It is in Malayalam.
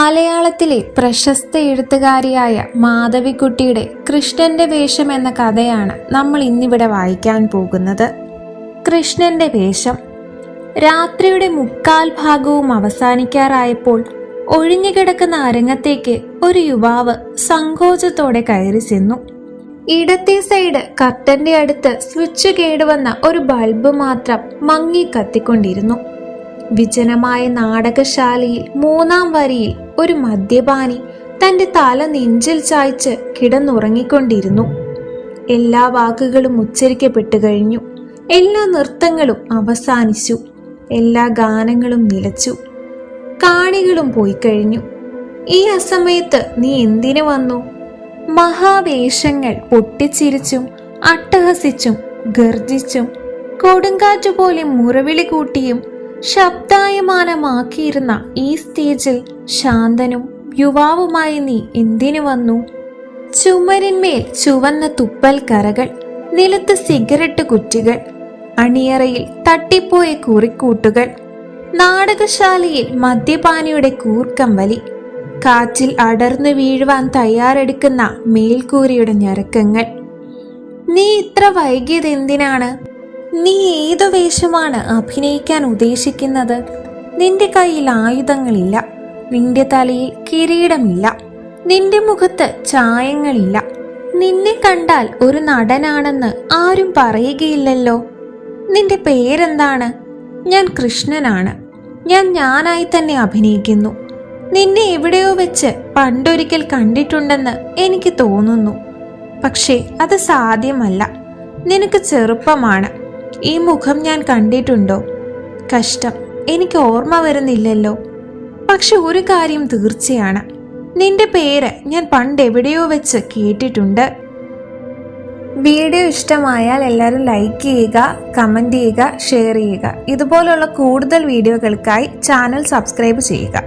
മലയാളത്തിലെ പ്രശസ്ത എഴുത്തുകാരിയായ മാധവിക്കുട്ടിയുടെ കൃഷ്ണന്റെ വേഷം എന്ന കഥയാണ് നമ്മൾ ഇന്നിവിടെ വായിക്കാൻ പോകുന്നത്. കൃഷ്ണന്റെ വേഷം രാത്രിയുടെ മുക്കാൽ ഭാഗവും അവസാനിക്കാറായപ്പോൾ ഒഴിഞ്ഞുകിടക്കുന്ന അരങ്ങത്തേക്ക് ഒരു യുവാവ് സങ്കോചത്തോടെ കയറി ചെന്നു. ഇടത്തെ സൈഡ് കർട്ടന്റെ അടുത്ത് സ്വിച്ച് കേടുവന്ന ഒരു ബൾബ് മാത്രം മങ്ങി കത്തിക്കൊണ്ടിരുന്നു. വിജനമായ നാടകശാലയിൽ മൂന്നാം വരിയിൽ ഒരു മദ്യപാനി തന്റെ തല നെഞ്ചിൽ ചായ്ച്ച് കിടന്നുറങ്ങിക്കൊണ്ടിരുന്നു. എല്ലാ വാക്കുകളും ഉച്ചരിക്കപ്പെട്ടു കഴിഞ്ഞു. എല്ലാ നൃത്തങ്ങളും അവസാനിച്ചു. എല്ലാ ഗാനങ്ങളും നിലച്ചു. കാണികളും പോയി കഴിഞ്ഞു. ഈ അസമയത്ത് നീ എന്തിനു വന്നു? മഹാവേഷങ്ങൾ പൊട്ടിച്ചിരിച്ചും അട്ടഹസിച്ചും ഗർജിച്ചും കൊടുങ്കാറ്റുപോലെ മുറവിളി കൂട്ടിയും ശബ്ദായമാനമാക്കിയിരുന്ന ഈ സ്റ്റേജിൽ ശാന്തനും യുവാവുമായി നീ എന്തിനു വന്നു? ചുമരിന്മേൽ ചുവന്ന തുപ്പൽ കറകൾ നിലത്ത് സിഗരറ്റ് കുറ്റികൾ അണിയറയിൽ തട്ടിപ്പോയ കുറിക്കൂട്ടുകൾ നാടകശാലയിൽ മദ്യപാനിയുടെ കൂർക്കം വലി കാറ്റിൽ അടർന്നു വീഴുവാൻ തയ്യാറെടുക്കുന്ന മേൽക്കൂരയുടെ ഞരക്കങ്ങൾ. നീ ഇത്ര വൈകിയത് എന്തിനാണ്? നീ ഏതു വേഷമാണ് അഭിനയിക്കാൻ ഉദ്ദേശിക്കുന്നത്? നിന്റെ കയ്യിൽ ആയുധങ്ങളില്ല. നിന്റെ തലയിൽ കിരീടമില്ല. നിന്റെ മുഖത്ത് ചായങ്ങളില്ല. നിന്നെ കണ്ടാൽ ഒരു നടനാണെന്ന് ആരും പറയുകയില്ലല്ലോ. നിന്റെ പേരെന്താണ്? ഞാൻ കൃഷ്ണനാണ്. ഞാൻ ഞാനായി തന്നെ അഭിനയിക്കുന്നു. നിന്നെ എവിടെയോ വെച്ച് പണ്ടൊരിക്കൽ കണ്ടിട്ടുണ്ടെന്ന് എനിക്ക് തോന്നുന്നു. പക്ഷേ അത് സാധ്യമല്ല. നിനക്ക് ചെറുപ്പമാണ്. ഈ മുഖം ഞാൻ കണ്ടിട്ടുണ്ടോ? കഷ്ടം. എനിക്ക് ഓർമ്മ വരുന്നില്ലല്ലോ. പക്ഷെ ഒരു കാര്യം തീർച്ചയാണ്. നിന്റെ പേര് ഞാൻ പണ്ട് എവിടെയോ വെച്ച് കേട്ടിട്ടുണ്ട്. വീഡിയോ ഇഷ്ടമായാൽ എല്ലാവരും ലൈക്ക് ചെയ്യുക കമന്റ് ചെയ്യുക ഷെയർ ചെയ്യുക. ഇതുപോലുള്ള കൂടുതൽ വീഡിയോകൾക്കായി ചാനൽ സബ്സ്ക്രൈബ് ചെയ്യുക.